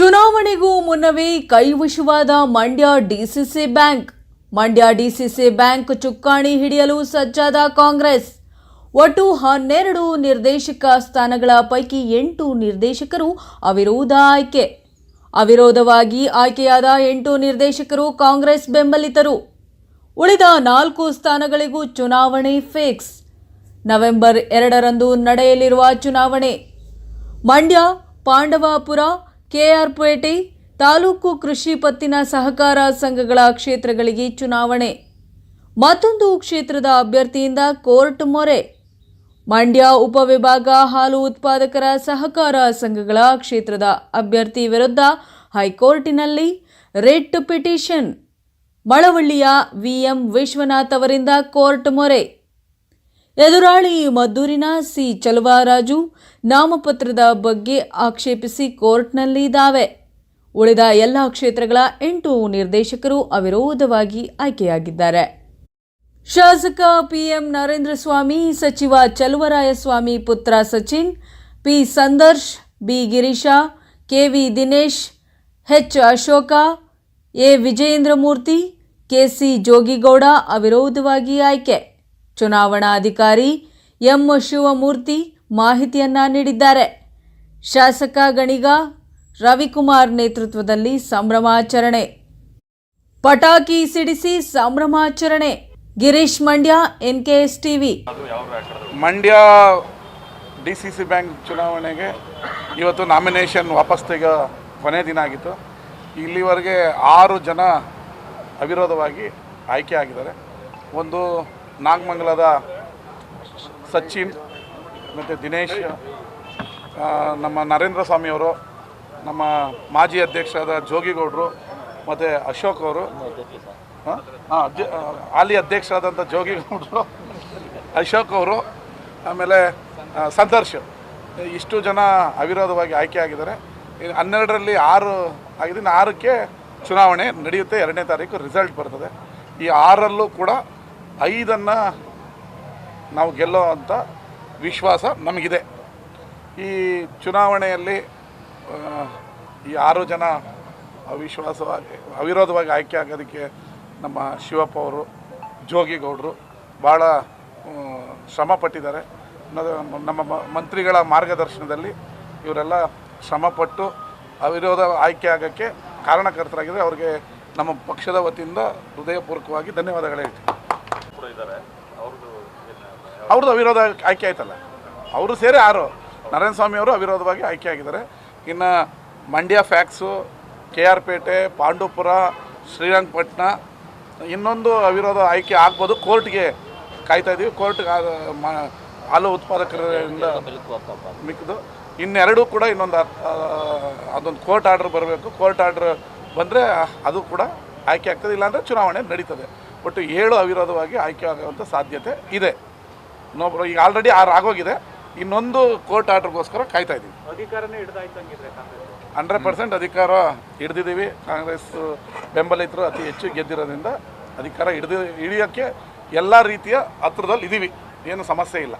ಚುನಾವಣೆಗೂ ಮುನ್ನವೇ ಕೈವಶವಾದ Mandya DCC bank. Mandya DCC bank ಚುಕ್ಕಾಣಿ ಹಿಡಿಯಲು ಸಜ್ಜಾದ ಕಾಂಗ್ರೆಸ್. ಒಟ್ಟು ಹನ್ನೆರಡು ನಿರ್ದೇಶಕ ಸ್ಥಾನಗಳ ಪೈಕಿ ಎಂಟು ನಿರ್ದೇಶಕರು ಅವಿರೋಧ ಆಯ್ಕೆ. ಅವಿರೋಧವಾಗಿ ಆಯ್ಕೆಯಾದ ಎಂಟು ನಿರ್ದೇಶಕರು ಕಾಂಗ್ರೆಸ್ ಬೆಂಬಲಿತರು. ಉಳಿದ ನಾಲ್ಕು ಸ್ಥಾನಗಳಿಗೂ ಚುನಾವಣೆ ಫಿಕ್ಸ್. ನವೆಂಬರ್ ಎರಡರಂದು ನಡೆಯಲಿರುವ ಚುನಾವಣೆ. ಮಂಡ್ಯ, ಪಾಂಡವಾಪುರ ಕೆಆರ್ಪೇಟೆ ತಾಲೂಕು ಕೃಷಿ ಪತ್ತಿನ ಸಹಕಾರ ಸಂಘಗಳ ಕ್ಷೇತ್ರಗಳಿಗೆ ಚುನಾವಣೆ. ಮತ್ತೊಂದು ಕ್ಷೇತ್ರದ ಅಭ್ಯರ್ಥಿಯಿಂದ ಕೋರ್ಟ್ ಮೊರೆ. ಮಂಡ್ಯ ಉಪವಿಭಾಗ ಹಾಲು ಉತ್ಪಾದಕರ ಸಹಕಾರ ಸಂಘಗಳ ಕ್ಷೇತ್ರದ ಅಭ್ಯರ್ಥಿ ವಿರುದ್ಧ ಹೈಕೋರ್ಟಿನಲ್ಲಿ ರಿಟ್ ಪಿಟಿಷನ್. ಮಳವಳ್ಳಿಯ ವಿಎಂ ವಿಶ್ವನಾಥ್ ಅವರಿಂದ ಕೋರ್ಟ್ ಮೊರೆ. ಎದುರಾಳಿ ಮದ್ದೂರಿನ ಸಿ ಚಲುವರಾಜು ನಾಮಪತ್ರದ ಬಗ್ಗೆ ಆಕ್ಷೇಪಿಸಿ ಕೋರ್ಟ್ನಲ್ಲಿ ದಾವೆ ಉಳಿದ ಎಲ್ಲ ಕ್ಷೇತ್ರಗಳ ಎಂಟು ನಿರ್ದೇಶಕರು ಅವಿರೋಧವಾಗಿ ಆಯ್ಕೆಯಾಗಿದ್ದಾರೆ. ಶಾಸಕ ಪಿಎಂ ನರೇಂದ್ರ ಸ್ವಾಮಿ ಸಚಿವ ಚಲುವರಾಯಸ್ವಾಮಿ ಪುತ್ರ Sachin, P Sandarsh, B Girish KV Dinesh, H Ashoka, A Vijayendramurthy KC Jogigowda ಅವಿರೋಧವಾಗಿ ಆಯ್ಕೆ. ಚುನಾವಣಾಧಿಕಾರಿ ಎಂ ಶಿವಮೂರ್ತಿ ಮಾಹಿತಿಯನ್ನ ನೀಡಿದ್ದಾರೆ. ಶಾಸಕ ಗಣಿಗ ರವಿಕುಮಾರ್ ನೇತೃತ್ವದಲ್ಲಿ ಸಂಭ್ರಮಾಚರಣೆ. ಪಟಾಕಿ ಸಿಡಿಸಿ ಸಂಭ್ರಮಾಚರಣೆ. Girish Mandya N K S TV Mandya D C C bank ಚುನಾವಣೆಗೆ ಇವತ್ತು ನಾಮಿನೇಷನ್ ವಾಪಸ್ ತೆಗೆಯೋ ಕೊನೆ ದಿನ ಆಗಿತ್ತು. ಇಲ್ಲಿವರೆಗೆ ಆರು ಜನ ಅವಿರೋಧವಾಗಿ ಆಯ್ಕೆ ಆಗಿದ್ದಾರೆ. ಒಂದು ನಾಗಮಂಗಲದ ಸಚಿನ್ ಮತ್ತು ದಿನೇಶ್ ನಮ್ಮ ನರೇಂದ್ರ ಸ್ವಾಮಿಯವರು ನಮ್ಮ ಮಾಜಿ ಅಧ್ಯಕ್ಷರಾದ ಜೋಗಿಗೌಡರು ಮತ್ತು ಅಶೋಕ್ ಅವರು, ಹಾಂ? ಹಾಲಿ ಅಧ್ಯಕ್ಷರಾದಂಥ ಜೋಗಿಗೌಡರು, ಅಶೋಕ್ ಅವರು, ಆಮೇಲೆ ಸಂದರ್ಶ್. ಇಷ್ಟು ಜನ ಅವಿರೋಧವಾಗಿ ಆಯ್ಕೆ ಆಗಿದ್ದಾರೆ. ಹನ್ನೆರಡರಲ್ಲಿ ಆರು ಆಗಿದ್ದೀನಿ ಆರಕ್ಕೆ ಚುನಾವಣೆ ನಡೆಯುತ್ತೆ. ಎರಡನೇ ತಾರೀಕು ರಿಸಲ್ಟ್ ಬರ್ತದೆ. ಈ ಆರಲ್ಲೂ ಕೂಡ ಐದನ್ನು ನಾವು ಗೆಲ್ಲೋ ಅಂತ ವಿಶ್ವಾಸ ನಮಗಿದೆ. ಈ ಚುನಾವಣೆಯಲ್ಲಿ ಈ ಆರು ಜನ ಅವಿಶ್ವಾಸವಾಗಿ, ಅವಿರೋಧವಾಗಿ ಆಯ್ಕೆ ಆಗೋದಕ್ಕೆ ನಮ್ಮ ಶಿವಪ್ಪ ಅವರು ಜೋಗಿಗೌಡರು ಭಾಳ ಶ್ರಮ ಪಟ್ಟಿದ್ದಾರೆ. ನಮ್ಮ ಮಂತ್ರಿಗಳ ಮಾರ್ಗದರ್ಶನದಲ್ಲಿ ಇವರೆಲ್ಲ ಶ್ರಮಪಟ್ಟು ಅವಿರೋಧ ಆಯ್ಕೆ ಆಗೋಕ್ಕೆ ಕಾರಣಕರ್ತರಾಗಿದ್ದರೆ ಅವ್ರಿಗೆ ನಮ್ಮ ಪಕ್ಷದ ವತಿಯಿಂದ ಹೃದಯಪೂರ್ವಕವಾಗಿ ಧನ್ಯವಾದಗಳು ಹೇಳ್ತೀನಿ. ಅವ್ರದ್ದು ಅವಿರೋಧ ಆಯ್ಕೆ ಆಯ್ತಲ್ಲ. ಅವರು ಸೇರಿ ಆರು. ನಾರಾಯಣ ಸ್ವಾಮಿ ಅವರು ಅವಿರೋಧವಾಗಿ ಆಯ್ಕೆ ಆಗಿದ್ದಾರೆ. ಇನ್ನು ಮಂಡ್ಯ ಫ್ಯಾಕ್ಸು ಕೆ ಆರ್ ಪೇಟೆ ಪಾಂಡುಪುರ ಶ್ರೀರಂಗಪಟ್ಟಣ ಇನ್ನೊಂದು ಅವಿರೋಧ ಆಯ್ಕೆ ಆಗ್ಬೋದು. ಕೋರ್ಟ್ಗೆ ಕಾಯ್ತಾ ಇದ್ದೀವಿ ಕೋರ್ಟ್ ಹಾಲು ಉತ್ಪಾದಕರಿಂದ ಮಿಕ್ಕಿದು ಇನ್ನೆರಡು ಕೂಡ ಇನ್ನೊಂದು ಅದೊಂದು ಕೋರ್ಟ್ ಆರ್ಡ್ರ್ ಬರಬೇಕು. ಕೋರ್ಟ್ ಆರ್ಡ್ರ್ ಬಂದರೆ ಅದು ಕೂಡ ಆಯ್ಕೆ ಆಗ್ತದೆ. ಇಲ್ಲಾಂದರೆ ಚುನಾವಣೆ ನಡೀತದೆ. ಒಟ್ಟು ಏಳು ಅವಿರೋಧವಾಗಿ ಆಯ್ಕೆ ಆಗುವಂಥ ಸಾಧ್ಯತೆ ಇದೆ. ಇನ್ನೊಬ್ಬರು ಈಗ ಆಲ್ರೆಡಿ ಆರು ಆಗೋಗಿದೆ. ಇನ್ನೊಂದು ಕೋರ್ಟ್ ಆರ್ಡ್ರಿಗೋಸ್ಕರ ಕಾಯ್ತಾ ಇದ್ದೀವಿ. ಹಂಡ್ರೆಡ್ ಪರ್ಸೆಂಟ್ ಅಧಿಕಾರ ಹಿಡ್ದಿದ್ದೀವಿ. ಕಾಂಗ್ರೆಸ್ ಬೆಂಬಲಿತರು ಅತಿ ಹೆಚ್ಚು ಗೆದ್ದಿರೋದ್ರಿಂದ ಅಧಿಕಾರ ಹಿಡಿದು ಹಿಡಿಯೋಕ್ಕೆ ಎಲ್ಲ ರೀತಿಯ ಹತ್ರದಲ್ಲಿ ಇದ್ದೀವಿ ಏನು ಸಮಸ್ಯೆ ಇಲ್ಲ.